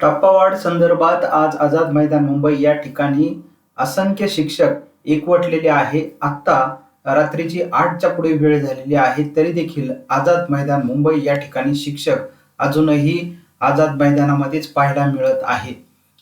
टप्पावाढ संदर्भात आज आझाद मैदान मुंबई या ठिकाणी असंख्य शिक्षक एकवटलेले आहे. आत्ता रात्रीची आठच्या पुढे वेळ झालेली आहे. तरी देखील आझाद मैदान मुंबई या ठिकाणी शिक्षक अजूनही आझाद मैदानामध्येच पाहायला मिळत आहे.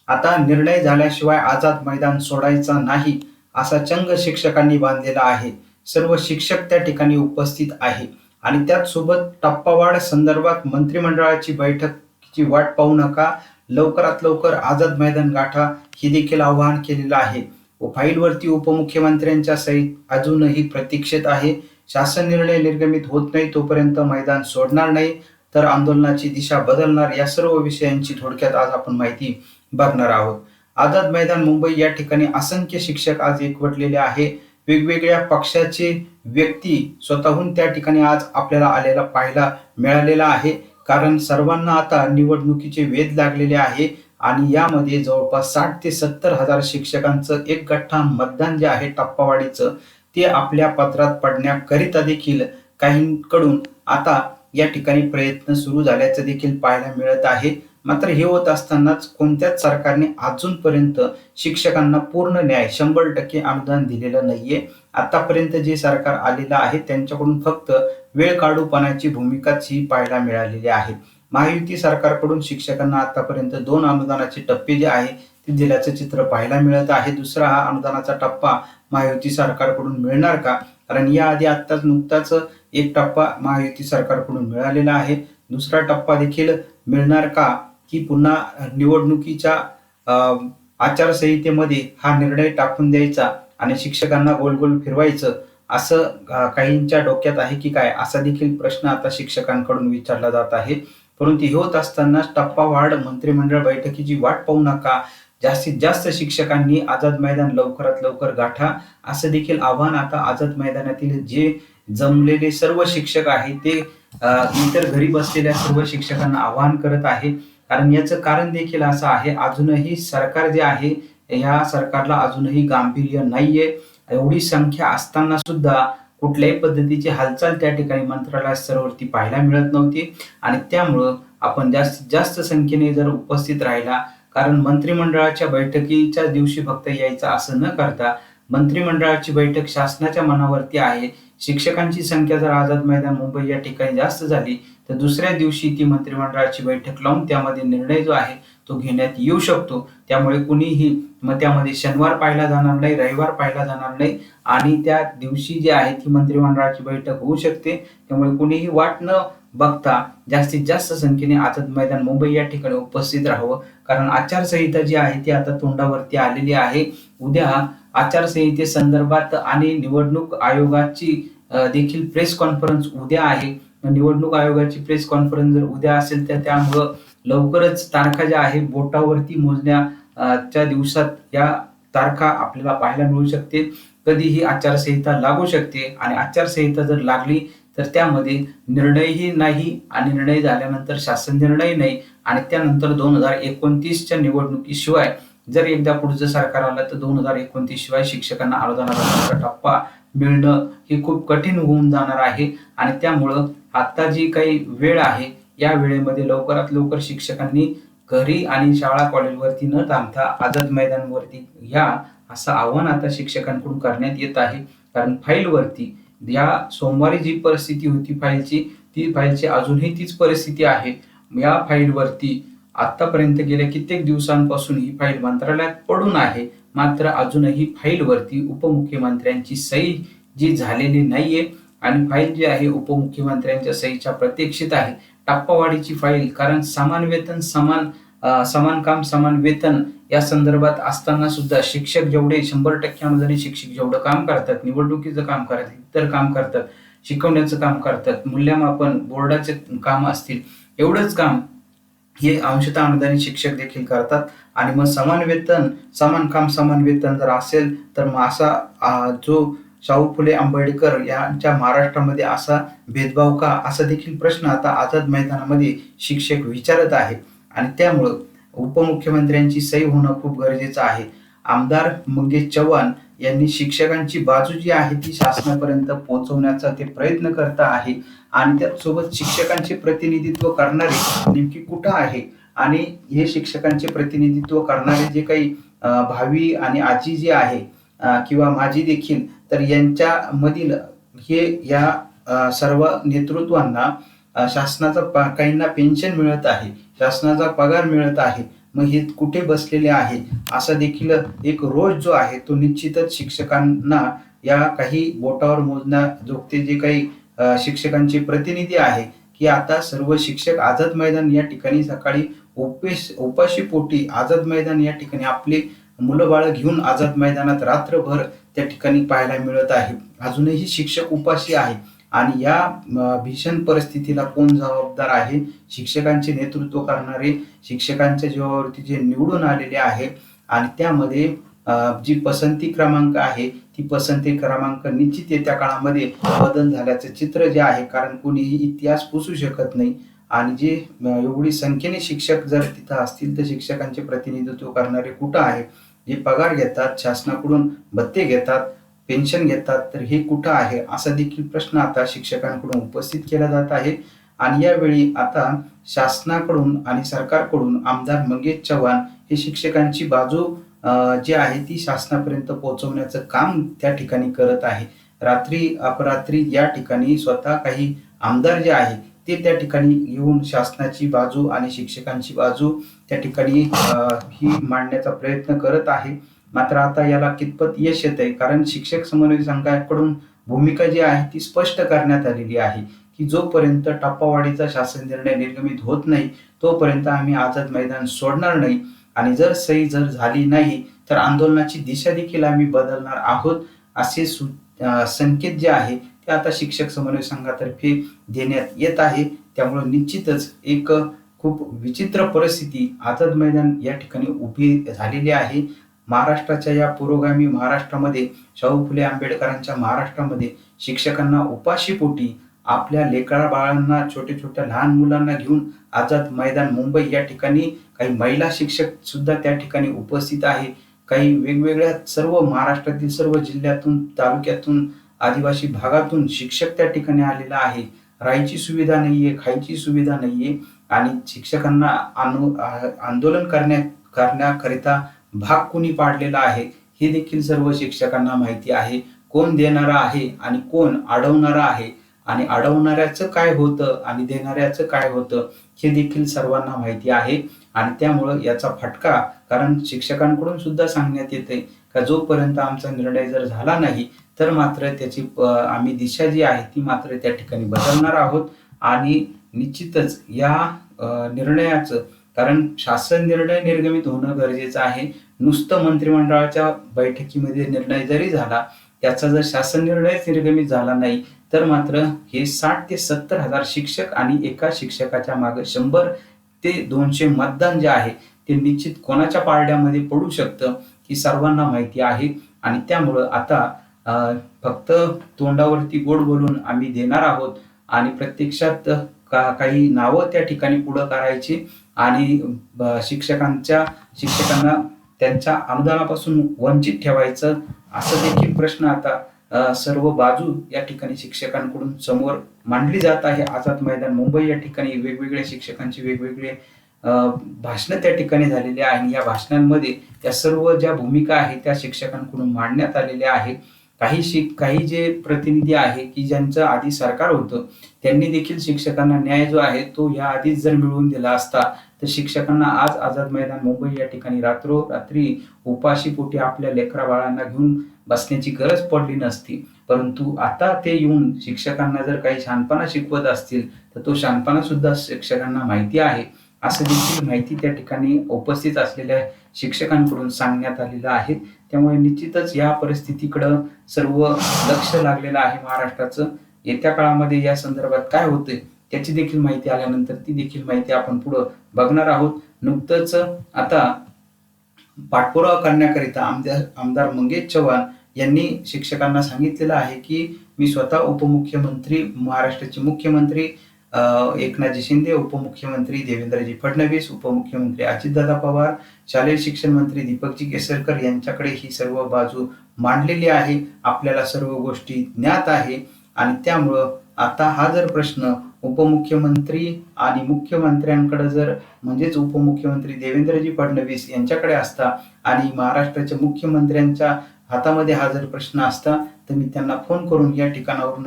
आता निर्णय झाल्याशिवाय आझाद मैदान सोडायचा नाही असा चंग शिक्षकांनी बांधलेला आहे. सर्व शिक्षक त्या ठिकाणी उपस्थित आहे. आणि त्याचसोबत टप्पावाढ संदर्भात मंत्रिमंडळाची बैठकची वाट पाहू नका. लवकरात लवकर आझाद मैदान गाठा हे देखील आवाहन केलेलं आहे. व फाईलवरती उपमुख्यमंत्र्यांच्या सहित अजूनही प्रतीक्षेत आहे. शासन निर्णय निर्गमित होत नाही तोपर्यंत मैदान सोडणार नाही. तर आंदोलनाची दिशा बदलणार या सर्व विषयांची थोडक्यात आज आपण माहिती बघणार आहोत. आझाद मैदान मुंबई या ठिकाणी असंख्य शिक्षक आज एकवटलेले आहे. वेगवेगळ्या पक्षाचे व्यक्ती स्वतःहून त्या ठिकाणी आज आपल्याला आलेला पाहायला मिळालेला आहे. कारण सर्वांना आता निवडणुकीचे वेध लागलेले आहे आणि यामध्ये जवळपास साठ ते सत्तर हजार शिक्षकांचं एक गठ्ठा मतदान जे आहे टप्पावाडीचं ते आपल्या पत्रात पडण्याकरिता देखील काहींकडून आता या ठिकाणी प्रयत्न सुरू झाल्याचं देखील पाहायला मिळत आहे. मात्र हे होत असतानाच कोणत्याच सरकारने अजूनपर्यंत शिक्षकांना पूर्ण न्याय शंभर टक्के अनुदान दिलेलं नाहीये. आतापर्यंत जे सरकार आलेलं आहे त्यांच्याकडून फक्त वेळ काढूपणाची भूमिकाच ही पाहायला मिळालेली आहे. महायुती सरकारकडून शिक्षकांना आतापर्यंत दोन अनुदानाचे टप्पे जे आहे ते दिल्याचं चित्र पाहायला मिळत आहे. दुसरा हा अनुदानाचा टप्पा महायुती सरकारकडून मिळणार का? कारण याआधी आत्ताच नुकताच एक टप्पा महायुती सरकारकडून मिळालेला आहे. दुसरा टप्पा देखील मिळणार का? की पुन्हा निवडणुकीच्या आचारसंहितेमध्ये हा निर्णय टाकून द्यायचा आणि शिक्षकांना गोल गोल फिरवायचं असं काहींच्या डोक्यात आहे की काय असा देखील प्रश्न आता शिक्षकांकडून विचारला जात आहे. परंतु हे होत असताना टप्पा वाढ मंत्रिमंडळ बैठकीची वाट पाहू नका. जास्तीत जास्त शिक्षकांनी आझाद मैदान लवकरात लवकर गाठा असं देखील आव्हान आता आझाद मैदानातील जे जमलेले सर्व शिक्षक आहेत ते इतर घरी बसलेल्या सर्व शिक्षकांना आवाहन करत आहे. कारण याचं कारण देखील असं आहे अजूनही सरकार जे आहे या सरकारला अजूनही गांभीर्य नाहीये. एवढी संख्या असताना सुद्धा कुठल्याही पद्धतीची हालचाल त्या ठिकाणी मंत्रालय स्तरावरती पाहायला मिळत नव्हती. आणि त्यामुळं आपण जास्तीत जास्त संख्येने जर उपस्थित राहिला कारण मंत्रिमंडळाच्या बैठकीच्या दिवशी फक्त यायचं असं न करता मंत्रिमंडळाची बैठक शासनाच्या मनावरती आहे. शिक्षकांची संख्या जर आझाद मैदान मुंबई या ठिकाणी जास्त झाली तर दुसऱ्या दिवशी ती मंत्रिमंडळाची बैठक लावून त्यामध्ये निर्णय जो आहे तो घेण्यात येऊ शकतो. त्यामुळे कुणीही मग त्यामध्ये शनिवार पाहिला जाणार नाही रविवार पाहिला जाणार नाही आणि त्या दिवशी जी आहे ती मंत्रिमंडळाची बैठक होऊ शकते. त्यामुळे कुणीही वाट न बघता जास्तीत जास्त संख्येने आझाद मैदान मुंबई या ठिकाणी उपस्थित राहावं. कारण आचारसंहिता जी आहे ती आता तोंडावरती आलेली आहे. उद्या आचारसंहिते संदर्भात आणि निवडणूक आयोगाची देखील प्रेस कॉन्फरन्स उद्या आहे. निवडणूक आयोगाची प्रेस कॉन्फरन्स जर उद्या असेल तर त्यामुळं लवकरच तारखा ज्या आहे बोटावरती मोजण्याच्या दिवसात या तारखा आपल्याला पाहायला मिळू शकते. कधीही आचारसंहिता लागू शकते आणि आचारसंहिता जर लागली तर त्यामध्ये निर्णयही नाही आणि निर्णय झाल्यानंतर शासन निर्णय नाही आणि त्यानंतर दोन हजार एकोणतीसच्या निवडणुकीशिवाय जर एकदा पुढचं सरकार आलं तर दोन हजार एकोणतीस शिवाय शिक्षकांना अनुदानाचा टप्पा मिळणं हे खूप कठीण होऊन जाणार आहे. आणि त्यामुळं आता जी काही वेळ आहे या वेळेमध्ये लवकरात लवकर शिक्षकांनी घरी आणि शाळा कॉलेजवरती न थांबता आझाद मैदानवरती या असं आव्हान आता शिक्षकांकडून करण्यात येत आहे. कारण फाईलवरती या सोमवारी जी परिस्थिती होती फाईलची ती फाईलची अजूनही तीच परिस्थिती आहे. या फाईलवरती आतापर्यंत गेल्या कित्येक दिवसांपासून ही फाईल मंत्रालयात पडून आहे. मात्र अजूनही फाईलवरती उपमुख्यमंत्र्यांची सही जी झालेली नाहीये आणि फाईल जी आहे उपमुख्यमंत्र्यांच्या सहीच्या प्रतीक्षित आहे. टप्पावाढीची फाईल कारण समान वेतन समान समान काम समान वेतन या संदर्भात असताना सुद्धा शिक्षक जेवढे शंभर टक्के शिक्षक जेवढं काम करतात निवडणुकीचं काम करतात इतर काम करतात शिकवण्याचं काम करतात मूल्यमापन बोर्डाचे काम असतील एवढंच काम हे अंशतः अनुदानित शिक्षक देखील करतात. आणि मग समान वेतन समान काम समान वेतन जर असेल तर मग असा जो शाहू फुले आंबेडकर यांच्या महाराष्ट्रामध्ये असा भेदभाव का? असा देखील प्रश्न आता आझाद मैदानामध्ये शिक्षक विचारत आहे. आणि त्यामुळं उपमुख्यमंत्र्यांची सही होणं खूप गरजेचं आहे. आमदार मंगेश चव्हाण यांनी शिक्षकांची बाजू जी आहे ती शासनापर्यंत पोहोचवण्याचा ते प्रयत्न करत आहे. आणि त्यासोबत शिक्षकांचे प्रतिनिधित्व करणारे नेमकी कुठं आहे? आणि हे शिक्षकांचे प्रतिनिधित्व करणारे जे काही भावी आणि आजी जी आहे किंवा माझी देखील तर यांच्या मधील हे या सर्व नेतृत्वांना शासनाचा प- काहींना पेन्शन मिळत आहे शासनाचा पगार मिळत आहे मग हे कुठे बसलेले आहे? असा देखील एक रोज जो आहे तो निश्चितच शिक्षकांना या काही बोटावर मोजण्या जोगते जे काही शिक्षकांचे प्रतिनिधी आहे की आता सर्व शिक्षक आझाद मैदान या ठिकाणी सकाळी उपेश उपाशी पोटी आझाद मैदान या ठिकाणी आपले मुलं बाळ घेऊन आझाद मैदानात रात्रभर त्या ठिकाणी पाहायला मिळत आहे. अजूनही शिक्षक उपाशी आहे आणि या भीषण परिस्थितीला कोण जबाबदार आहे? शिक्षकांचे नेतृत्व करणारे शिक्षकांच्या जीवावरती जे निवडून आलेले आहे आणि त्यामध्ये जी पसंती क्रमांक आहे ती पसंती क्रमांक निश्चित येत्या काळामध्ये बदल झाल्याचं चित्र जे आहे कारण कोणीही इतिहास पुसू शकत नाही. आणि जे एवढी संख्येने शिक्षक जर तिथं असतील तर शिक्षकांचे प्रतिनिधित्व करणारे कुठं आहे? जे पगार घेतात शासनाकडून भत्ते घेतात पेन्शन घेतात तर हे कुठं आहे? असा देखील प्रश्न आता शिक्षकांकडून उपस्थित केला जात आहे. आणि यावेळी आता शासनाकडून आणि सरकारकडून आमदार मंगेश चव्हाण हे शिक्षकांची बाजू जी आहे ती शासनापर्यंत पोहोचवण्याचं काम त्या ठिकाणी करत आहे. रात्री अपरात्री या ठिकाणी स्वतः काही आमदार जे आहे ते त्या ठिकाणी येऊन शासनाची बाजू आणि शिक्षकांची बाजू त्या ठिकाणी ही मांडण्याचा प्रयत्न करत आहे. मात्र आता याला कितपत यश येत आहे कारण शिक्षक समन्वय संघाकडून भूमिका जी आहे ती स्पष्ट करण्यात आलेली आहे की जोपर्यंत टप्पावाढीचा शासन निर्णय निर्गमित होत नाही तोपर्यंत आम्ही आझाद मैदान सोडणार नाही. आणि जर सही जर झाली नाही तर आंदोलनाची दिशा देखील आम्ही बदलणार आहोत असे सु संकेत जे आहे ते आता शिक्षक समन्वय संघातर्फे देण्यात येत आहे. त्यामुळे निश्चितच एक खूप विचित्र परिस्थिती आझाद मैदान या ठिकाणी उभी झालेली आहे. महाराष्ट्राच्या या पुरोगामी महाराष्ट्रामध्ये शाहू फुले आंबेडकरांच्या महाराष्ट्रामध्ये शिक्षकांना उपाशीपोटी आपल्या लेकरा बाळांना छोट्या छोट्या लहान मुलांना घेऊन आझाद मैदान मुंबई या ठिकाणी काही महिला शिक्षक सुद्धा त्या ठिकाणी उपस्थित आहे. काही वेगवेगळ्या सर्व महाराष्ट्रातील सर्व जिल्ह्यातून तालुक्यातून आदिवासी भागातून शिक्षक त्या ठिकाणी आलेला आहे. राहायची सुविधा नाहीये खायची सुविधा नाहीये आणि शिक्षकांना आनु आंदोलन करण्या करण्याकरिता भाग कुणी पाडलेला आहे हे देखील सर्व शिक्षकांना माहिती आहे. कोण देणारा आहे आणि कोण अडवणारा आहे आणि अडवणाऱ्याचं काय होतं आणि देणाऱ्याचं काय होतं हे देखील सर्वांना माहिती आहे. आणि त्यामुळं याचा फटका कारण शिक्षकांकडून सुद्धा सांगण्यात येते का जोपर्यंत आमचा निर्णय जर झाला नाही तर मात्र त्याची आम्ही दिशा जी आहे ती मात्र त्या ठिकाणी बदलणार आहोत. आणि निश्चितच या निर्णयाचं कारण शासन निर्णय निर्गमित होणं गरजेचं आहे. नुसतं मंत्रिमंडळाच्या बैठकीमध्ये निर्णय जरी झाला त्याचा जर शासन निर्णयच निर्गमित झाला नाही तर मात्र हे साठ ते सत्तर हजार शिक्षक आणि एका शिक्षकाच्या मागे शंभर ते दोनशे मतदान जे आहे ते निश्चित कोणाच्या पारड्यामध्ये पडू शकतं ही सर्वांना माहिती आहे. आणि त्यामुळं आता फक्त तोंडावरती गोड बोलून आम्ही देणार आहोत आणि प्रत्यक्षात का काही नावं त्या ठिकाणी पुढं करायची आणि शिक्षकांच्या शिक्षकांना त्यांच्या अनुदानापासून वंचित ठेवायचं असं देखील प्रश्न आता सर्व बाजू या ठिकाणी शिक्षकांकडून समोर मांडली जात आहे. आझाद मैदान मुंबई या ठिकाणी वेगवेगळ्या शिक्षकांची वेगवेगळे भाषणं त्या ठिकाणी झालेली आहे. आणि या भाषणांमध्ये त्या सर्व ज्या भूमिका आहेत त्या शिक्षकांकडून मांडण्यात आलेल्या आहे काही शिक काही जे प्रतिनिधी आहे की ज्यांचं आधी सरकार होतं त्यांनी देखील शिक्षकांना न्याय जो आहे तो या आधीच जर मिळवून दिला असता तर शिक्षकांना आज आझाद मैदान मुंबई या ठिकाणी रात्रो रात्री उपाशी पोटी आपल्या लेकरा बाळांना घेऊन बसण्याची गरज पडली नसती. परंतु आता ते येऊन शिक्षकांना जर काही शहाणपणा शिकवत असतील तर तो शहाणपणा सुद्धा शिक्षकांना माहिती आहे. असं देखील माहिती त्या ठिकाणी उपस्थित असलेल्या शिक्षकांकडून सांगण्यात आलेलं आहे. त्यामुळे निश्चितच या परिस्थितीकडं सर्व लक्ष लागलेलं आहे महाराष्ट्राचं. येत्या काळामध्ये या संदर्भात काय होते त्याची देखील माहिती आल्यानंतर ती देखील माहिती आपण पुढं बघणार आहोत. नुकतंच आता पाठपुरावा करण्याकरिता आमदार आमदार मंगेश चव्हाण यांनी शिक्षकांना सांगितलेलं आहे की मी स्वतः उपमुख्यमंत्री महाराष्ट्राचे मुख्यमंत्री एकनाथजी शिंदे उपमुख्यमंत्री देवेंद्रजी फडणवीस उपमुख्यमंत्री अजितदादा पवार शालेय शिक्षण मंत्री दीपकजी केसरकर यांच्याकडे ही सर्व बाजू मांडलेली आहे. आपल्याला सर्व गोष्टी ज्ञात आहे आणि त्यामुळं आता हा जर प्रश्न उपमुख्यमंत्री आणि मुख्यमंत्र्यांकडे जर म्हणजेच उपमुख्यमंत्री देवेंद्रजी फडणवीस यांच्याकडे असता आणि महाराष्ट्राच्या मुख्यमंत्र्यांच्या हातामध्ये हा जर प्रश्न असता तर मी त्यांना फोन करून या ठिकाणावरून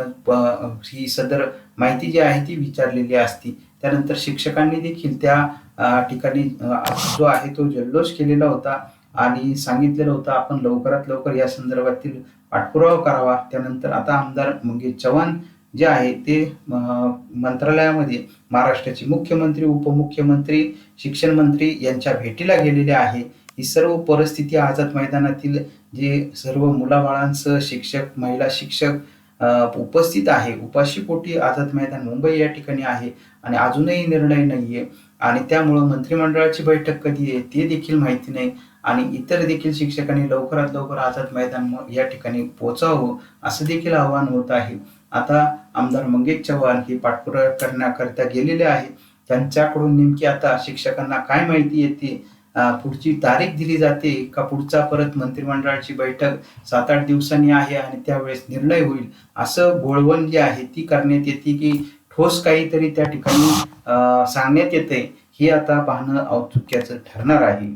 ही सदर माहिती जी आहे ती विचारलेली असती. त्यानंतर शिक्षकांनी देखील त्या ठिकाणी जो आहे तो जल्लोष केलेला होता आणि सांगितलेलं होतं आपण लवकरात लवकर या संदर्भातील पाठपुरावा करावा. त्यानंतर आता आमदार मंगेश चव्हाण जे आहे ते मंत्रालयामध्ये महाराष्ट्राचे मुख्यमंत्री उपमुख्यमंत्री शिक्षण मंत्री यांच्या भेटीला गेलेले आहे. ही सर्व परिस्थिती आझाद मैदानातील जे सर्व मुलाबाळांसह शिक्षक महिला शिक्षक उपस्थित आहे. उपाशी कोटी आझाद मैदान मुंबई या ठिकाणी आहे आणि अजूनही निर्णय नाहीये आणि त्यामुळं मंत्रिमंडळाची बैठक कधी आहे ते देखील माहिती नाही आणि इतर देखील शिक्षकांनी लवकरात लवकर आझाद मैदान या ठिकाणी पोहोचावं असं देखील आवाहन होत आहे. आता आमदार मंगेश चव्हाण हे पाठपुरावा करण्याकरिता गेलेले आहे त्यांच्याकडून नेमकी आता शिक्षकांना काय माहिती येते? पुढची तारीख दिली जाते का? पुढचा परत मंत्रिमंडळाची बैठक सात आठ दिवसांनी आहे आणि त्यावेळेस निर्णय होईल असं बोळवण जी आहे. ती करण्यात येते की ठोस काहीतरी त्या ठिकाणी सांगण्यात येते. हे आता पाहणं औत्सुक्याचं ठरणार आहे.